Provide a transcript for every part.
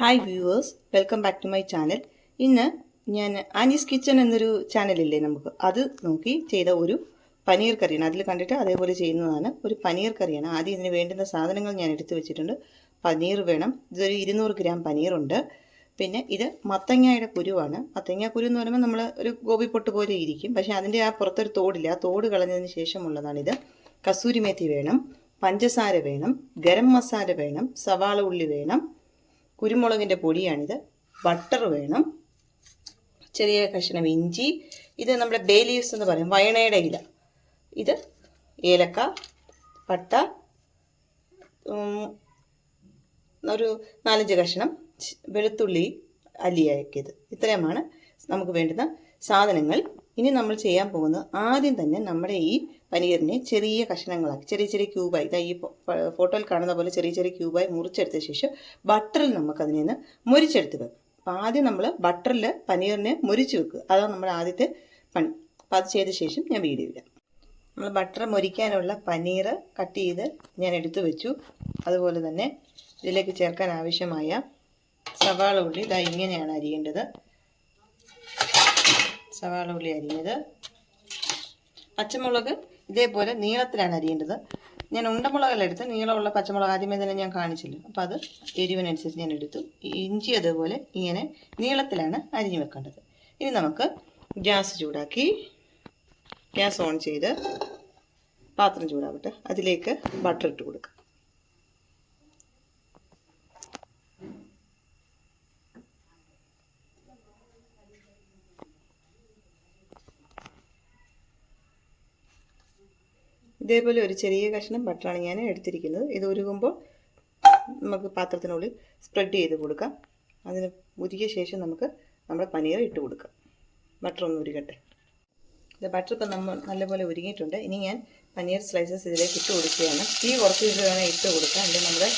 Hi viewers welcome back to my channel ഇന്ന് ഞാൻ Annie's kitchen എന്നൊരു ചാനലില്ലേ നമുക്ക്? അത് നോക്കി ചെയ്ത ഒരു പനീർ കറിയാണ്. അതിൽ കണ്ടിട്ട് അതേപോലെ ചെയ്യുന്നതാണ്. ഒരു പനീർ കറിയാണ്. ആദ്യം ഇതിന് വേണ്ടുന്ന സാധനങ്ങൾ ഞാൻ എടുത്തു വെച്ചിട്ടുണ്ട്. പനീർ വേണം. ഇതൊരു ഇരുന്നൂറ് ഗ്രാം പനീറുണ്ട്. പിന്നെ ഇത് മത്തങ്ങയുടെ കുരുവാണ്. മത്തങ്ങ കുരു എന്ന് പറയുമ്പോൾ നമ്മൾ ഒരു ഗോപി പൊട്ട് പോലെ ഇരിക്കും. പക്ഷേ അതിന്റെ ആ പുറത്തൊരു തോടില്ല. ആ തോട് കളഞ്ഞതിന് ശേഷമുള്ളതാണിത് കസൂരിമേത്തി വേണം. പഞ്ചസാര വേണം. ഗരം മസാല വേണം. സവാള ഉള്ളി വേണം. കുരുമുളകിന്റെ പൊടിയാണിത്. ബട്ടർ വേണം. ചെറിയ കഷ്ണം ഇഞ്ചി. ഇത് നമ്മുടെ ബേ ലീവ്സ് എന്ന് പറയും. വയണയുടെ ഇല. ഇത് ഏലക്ക പട്ട ഒരു നാലഞ്ച് കഷ്ണം വെളുത്തുള്ളി അല്ലിയാക്കിയത് ഇത്രയുമാണ് നമുക്ക് വേണ്ടുന്ന സാധനങ്ങൾ. ഇനി നമ്മൾ ചെയ്യാൻ പോകുന്നത് ആദ്യം തന്നെ നമ്മുടെ ഈ പനീറിനെ ചെറിയ കഷ്ണങ്ങളാക്കി ചെറിയ ചെറിയ ക്യൂബായി. ഈ ഫോട്ടോയിൽ കാണുന്ന പോലെ ചെറിയ ചെറിയ ക്യൂബായി മുറിച്ചെടുത്ത ശേഷം ബട്ടറിൽ നമുക്കതിനെ നിന്ന് മുരിച്ചെടുത്ത് വെക്കും. അപ്പോൾ ആദ്യം നമ്മൾ ബട്ടറിൽ പനീറിനെ മുരിച്ച് വെക്കുക. അതാണ് നമ്മുടെ ആദ്യത്തെ പണി. അപ്പോൾ അത് ചെയ്ത ശേഷം ഞാൻ വീഡിയോ ഇടാം. നമ്മൾ ബട്ടർ മുരിക്കാനുള്ള പനീർ കട്ട് ചെയ്ത് ഞാൻ എടുത്തു വെച്ചു. അതുപോലെ തന്നെ ഇതിലേക്ക് ചേർക്കാൻ ആവശ്യമായ സവാള ഉള്ളി. ഇതാ ഇങ്ങനെയാണ് അരിയേണ്ടത്. സവാള ഉള്ളി അരിഞ്ഞത്. പച്ചമുളക് ഇതേപോലെ നീളത്തിലാണ് അരിയേണ്ടത്. ഞാൻ ഉണ്ടമുളകെടുത്ത് നീളമുള്ള പച്ചമുളക് ആദ്യമേ തന്നെ ഞാൻ കാണിച്ചില്ല. അപ്പോൾ അത് എരിവിനനുസരിച്ച് ഞാൻ എടുത്തു. ഇഞ്ചി അതുപോലെ ഇങ്ങനെ നീളത്തിലാണ് അരിഞ്ഞു വെക്കേണ്ടത്. ഇനി നമുക്ക് ഗ്യാസ് ചൂടാക്കി ഗ്യാസ് ഓൺ ചെയ്ത് പാത്രം ചൂടാവട്ടെ. അതിലേക്ക് ബട്ടർ ഇട്ട് കൊടുക്കുക ഇതേപോലെ ഒരു ചെറിയ കഷ്ണം ബട്ടറാണ് ഞാൻ എടുത്തിരിക്കുന്നത്. ഇത് ഉരുകുമ്പോൾ നമുക്ക് പാത്രത്തിനുള്ളിൽ സ്പ്രെഡ് ചെയ്ത് കൊടുക്കാം. അതിന് ഉരുകിയ ശേഷം നമുക്ക് നമ്മുടെ പനീർ ഇട്ട് കൊടുക്കാം. ബട്ടർ ഒന്ന് ഉരുകട്ടെ. ഇത് ബട്ടർ ഇപ്പം നമ്മൾ നല്ലപോലെ ഉരുങ്ങിയിട്ടുണ്ട് ഇനി ഞാൻ പനീർ സ്ലൈസസ് ഇതിലേക്ക് ഇട്ട് കൊടുക്കുകയാണ്. തീ കുറച്ച് ഇത് വേണം ഇട്ട് കൊടുക്കാം. അല്ലെങ്കിൽ നമ്മുടെ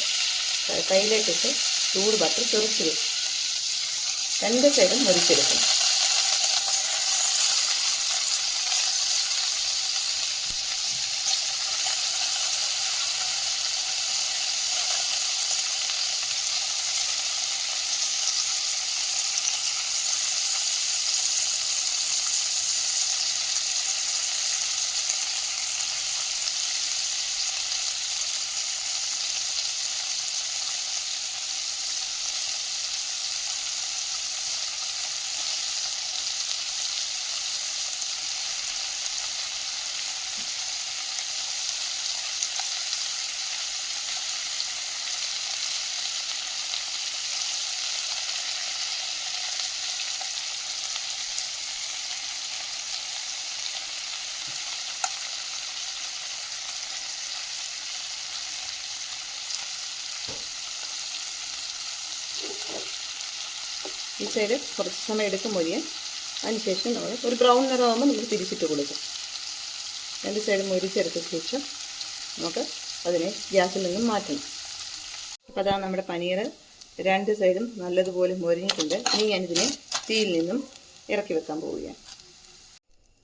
കയ്യിലേക്കിട്ട് ചൂട് ബട്ടർ തെറിച്ച് വരും രണ്ട് സൈഡും മുരിച്ചെടുക്കണം ഈ സൈഡ് കുറച്ച് സമയം എടുക്കും മൊരിയാൻ അതിനുശേഷം നമ്മൾ ഒരു ബ്രൗൺ നിറമാകുമ്പോൾ നമ്മൾ തിരിച്ചിട്ട് കൊടുക്കും. രണ്ട് സൈഡ് മൊരിച്ചെടുത്ത ശേഷം നമുക്ക് അതിനെ ഗ്യാസിൽ നിന്നും മാറ്റണം. അപ്പോൾ അതാണ് നമ്മുടെ പനീർ രണ്ട് സൈഡും നല്ലതുപോലെ മൊരിഞ്ഞിട്ടുണ്ട്. ഇനി ഞാനിതിനെ തീയിൽ നിന്നും ഇറക്കി വെക്കാൻ പോവുകയാണ്.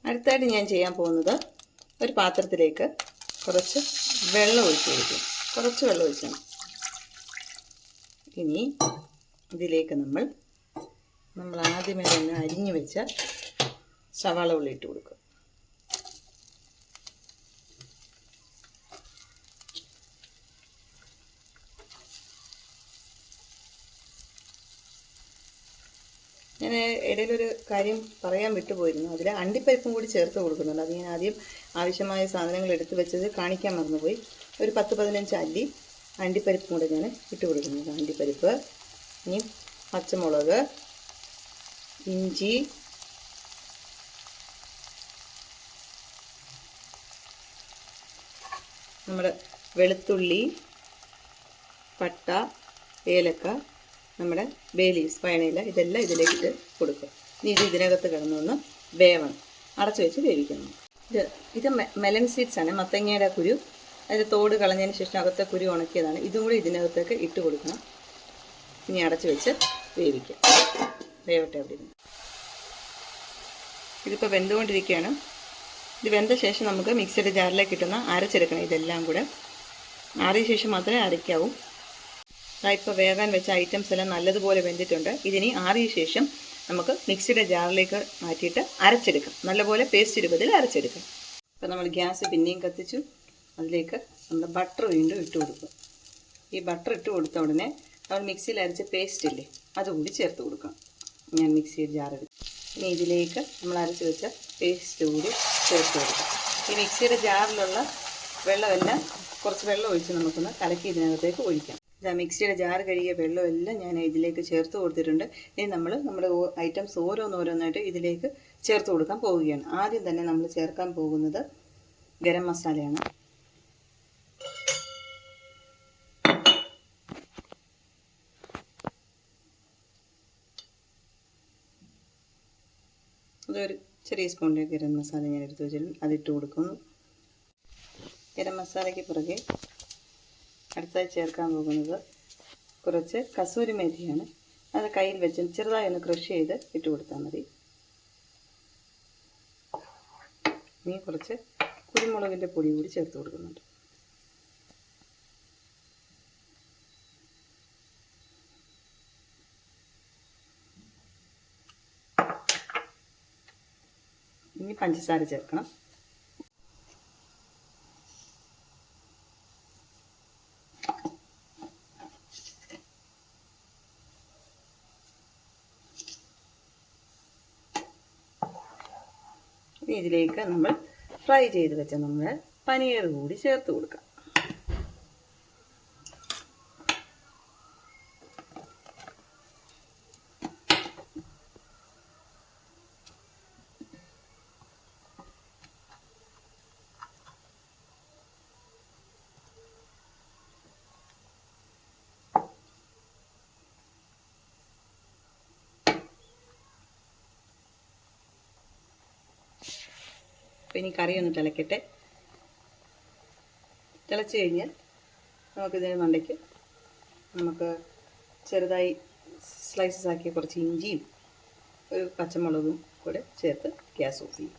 അടുത്തായിട്ട് ഞാൻ ചെയ്യാൻ പോകുന്നത് ഒരു പാത്രത്തിലേക്ക് കുറച്ച് വെള്ളം ഒഴിച്ച് കൊടുക്കും. കുറച്ച് വെള്ളം ഒഴിച്ചാണ് ഇനി ഇതിലേക്ക് നമ്മൾ നമ്മൾ ആദ്യമേ തന്നെ അരിഞ്ഞു വെച്ച സവാള ഉള്ളി ഇട്ട് കൊടുക്കും ഞാൻ ഇടയിലൊരു കാര്യം പറയാൻ വിട്ടുപോയിരുന്നു അതിൽ അണ്ടിപ്പരിപ്പും കൂടി ചേർത്ത് കൊടുക്കുന്നുണ്ട്. അത് ഞാൻ ആദ്യം ആവശ്യമായ സാധനങ്ങൾ എടുത്തു വെച്ചത് കാണിക്കാൻ മറന്നുപോയി. ഒരു പത്ത് പതിനഞ്ച് അല്ലി അണ്ടിപ്പരിപ്പും കൂടെ ഞാൻ ഇട്ട് കൊടുക്കുന്നുണ്ട്. അണ്ടിപ്പരിപ്പ് ഇനി പച്ചമുളക് ഇഞ്ചി. നമ്മുടെ വെളുത്തുള്ളി പട്ട ഏലക്ക നമ്മുടെ ബേ ലീവ്സ് പയണയില ഇതെല്ലാം ഇതിലേക്കിട്ട് കൊടുക്കുക. ഇനി ഇത് ഇതിനകത്ത് കിടന്നൊന്ന് വേവണം. അടച്ചു വെച്ച് വേവിക്കണം ഇത് ഇത് മെലൻ സീഡ്സ് ആണ്. മത്തങ്ങയുടെ കുരു. അതിന്റെ തോട് കളഞ്ഞതിന് ശേഷം അകത്തെ കുരു ഉണക്കിയതാണ്. ഇതും കൂടി ഇതിനകത്തേക്ക് ഇട്ട് കൊടുക്കണം. ഇനി അടച്ചു വെച്ച് വേവിക്കാം. വേവട്ടെ അവിടെ ഇതിപ്പോൾ വെന്തുകൊണ്ടിരിക്കുകയാണ്. ഇത് വെന്ത ശേഷം നമുക്ക് മിക്സിയുടെ ജാറിലേക്ക് ഇട്ടുന്ന അരച്ചെടുക്കണം ഇതെല്ലാം കൂടെ. ആറിയ ശേഷം മാത്രമേ അരയ്ക്കാവൂ. ഇപ്പോൾ വേകാൻ വെച്ച ഐറ്റംസ് എല്ലാം നല്ലതുപോലെ വെന്തിട്ടുണ്ട്. ഇതിനി ആറിയ ശേഷം നമുക്ക് മിക്സിയുടെ ജാറിലേക്ക് മാറ്റിയിട്ട് അരച്ചെടുക്കാം. നല്ലപോലെ പേസ്റ്റ് രൂപത്തിൽ അരച്ചെടുക്കാം. അപ്പോൾ നമ്മൾ ഗ്യാസ് പിന്നെയും കത്തിച്ചു. അതിലേക്ക് നമ്മൾ ബട്ടർ വീണ്ടും ഇട്ട് കൊടുക്കും. ഈ ബട്ടർ ഇട്ട് കൊടുത്ത ഉടനെ നമ്മൾ മിക്സിയിൽ അരച്ച പേസ്റ്റ് ഇല്ലേ അതുകൂടി ചേർത്ത് കൊടുക്കാം ഞാൻ മിക്സിയിൽ ജാറെടുക്കും ഇനി ഇതിലേക്ക് നമ്മൾ അരച്ച് വെച്ച പേസ്റ്റ് കൂടി ചേർത്ത് കൊടുക്കാം. ഈ മിക്സിയുടെ ജാറിലുള്ള വെള്ളമെല്ലാം കുറച്ച് വെള്ളം ഒഴിച്ച് നമുക്കൊന്ന് കലക്കി ഇതിനകത്തേക്ക് ഒഴിക്കാം. മിക്സിയുടെ ജാർ കഴുകിയ വെള്ളമെല്ലാം ഞാൻ ഇതിലേക്ക് ചേർത്ത് കൊടുത്തിട്ടുണ്ട്. ഇനി നമ്മൾ നമ്മുടെ ഐറ്റംസ് ഓരോന്നോരോന്നായിട്ട് ഇതിലേക്ക് ചേർത്ത് കൊടുക്കാൻ പോവുകയാണ്. ആദ്യം തന്നെ നമ്മൾ ചേർക്കാൻ പോകുന്നത് ഗരം മസാലയാണ്. അതൊരു ചെറിയ സ്പൂണിന്റെ ഗരം മസാല ഞാൻ എടുത്ത് വെച്ചിട്ടുണ്ട്. അതിട്ട് കൊടുക്കുന്നു. ഗരം മസാലയ്ക്ക് പുറകെ അടുത്തായി ചേർക്കാൻ പോകുന്നത് കുറച്ച് കസൂരി മേഥിയാണ് അത് കയ്യിൽ വെച്ച് ചെറുതായി ഒന്ന് ക്രഷ് ചെയ്ത് ഇട്ട് കൊടുത്താൽ മതി. ഇനി കുറച്ച് കുരുമുളകിന്റെ പൊടി കൂടി ചേർത്ത് കൊടുക്കുന്നുണ്ട്. ഇനി പഞ്ചസാര ചേർക്കണം. ഇതിലേക്ക് നമ്മൾ ഫ്രൈ ചെയ്ത് വെച്ച നമ്മൾ പനീർ കൂടി ചേർത്ത് കൊടുക്കാം. അപ്പോൾ ഇനി കറി ഒന്ന് തിളക്കട്ടെ. തിളച്ച് കഴിഞ്ഞാൽ നമുക്കിതിന് മണ്ടയ്ക്ക് നമുക്ക് ചെറുതായി സ്ലൈസസ് ആക്കിയ കുറച്ച് ഇഞ്ചിയും ഒരു പച്ചമുളകും കൂടെ ചേർത്ത് ഗ്യാസ് ഓഫ് ചെയ്യും.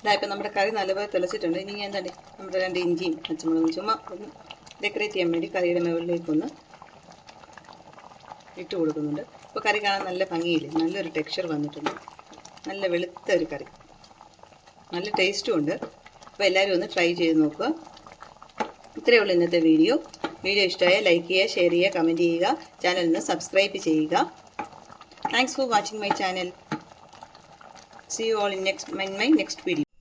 ഇതായപ്പോൾ നമ്മുടെ കറി നല്ലപോലെ തിളച്ചിട്ടുണ്ട്. ഇനി ഞാൻ തന്നെ നമ്മുടെ രണ്ട് ഇഞ്ചിയും പച്ചമുളകും ചുമ്മാ ഒന്ന് ഡെക്കറേറ്റ് ചെയ്യാൻ വേണ്ടി കറിയുടെ മുകളിലേക്കൊന്ന് ഇട്ട് കൊടുക്കുന്നുണ്ട്. അപ്പോൾ കറി കാണാൻ നല്ല ഭംഗിയില്ലേ? നല്ലൊരു ടെക്സ്ചർ വന്നിട്ടുണ്ട്. നല്ല വെളുത്ത ഒരു കറി. നല്ല ടേസ്റ്റും ഉണ്ട്. അപ്പോൾ എല്ലാവരും ഒന്ന് ട്രൈ ചെയ്ത് നോക്കുക. ഇത്രയേ ഉള്ളൂ ഇന്നത്തെ വീഡിയോ വീഡിയോ ഇഷ്ടമായാൽ ലൈക്ക് ചെയ്യുക ഷെയർ ചെയ്യുക കമന്റ് ചെയ്യുക. ചാനൽ ഒന്ന് സബ്സ്ക്രൈബ് ചെയ്യുക. Thanks for watching my channel see you all in next my my next video